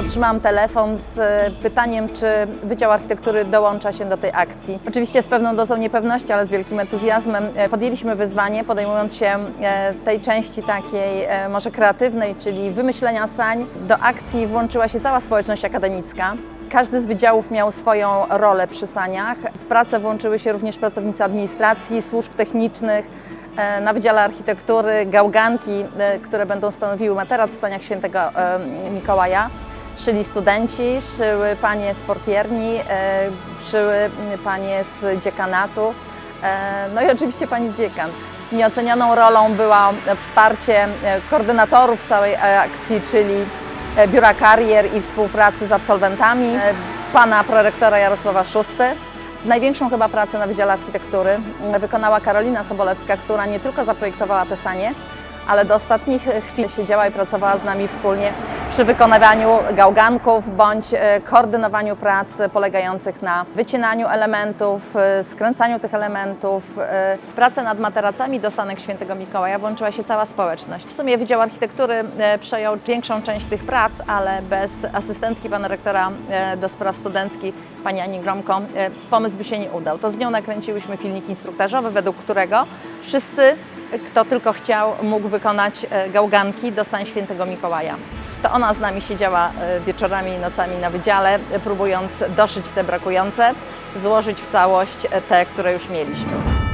otrzymałam telefon z e, pytaniem, czy Wydział Architektury dołącza się do tej akcji. Oczywiście z pewną dozą niepewności, ale z wielkim entuzjazmem e, podjęliśmy wyzwanie, podejmując się e, tej części takiej może kreatywnej, czyli wymyślenia sań. Do akcji włączyła się cała społeczność akademicka. Każdy z wydziałów miał swoją rolę przy saniach. W pracę włączyły się również pracownicy administracji, służb technicznych, na Wydziale Architektury, gałganki, które będą stanowiły materac w staniach świętego Mikołaja. Szyli studenci, szyły panie z portierni, e, szyły panie z dziekanatu, e, no i oczywiście pani dziekan. Nieocenioną rolą było wsparcie e, koordynatorów całej akcji, czyli Biura Karier i współpracy z absolwentami, pana prorektora Jarosława Szusty. Największą chyba pracę na Wydziale Architektury wykonała Karolina Sobolewska, która nie tylko zaprojektowała te sanie, ale do ostatnich chwil siedziała i pracowała z nami wspólnie przy wykonywaniu gałganków bądź e, koordynowaniu prac polegających na wycinaniu elementów, e, skręcaniu tych elementów. e. W pracę nad materacami do sanek świętego Mikołaja włączyła się cała społeczność. W sumie Wydział Architektury e, przejął większą część tych prac, ale bez asystentki pana rektora e, do spraw studenckich, pani Ani Gromko, e, pomysł by się nie udał. To z nią nakręciłyśmy filmik instruktażowy, według którego wszyscy kto tylko chciał, mógł wykonać e, gałganki do Sań Świętego Mikołaja. To ona z nami siedziała e, wieczorami i nocami na wydziale, próbując doszyć te brakujące, złożyć w całość e, te, które już mieliśmy.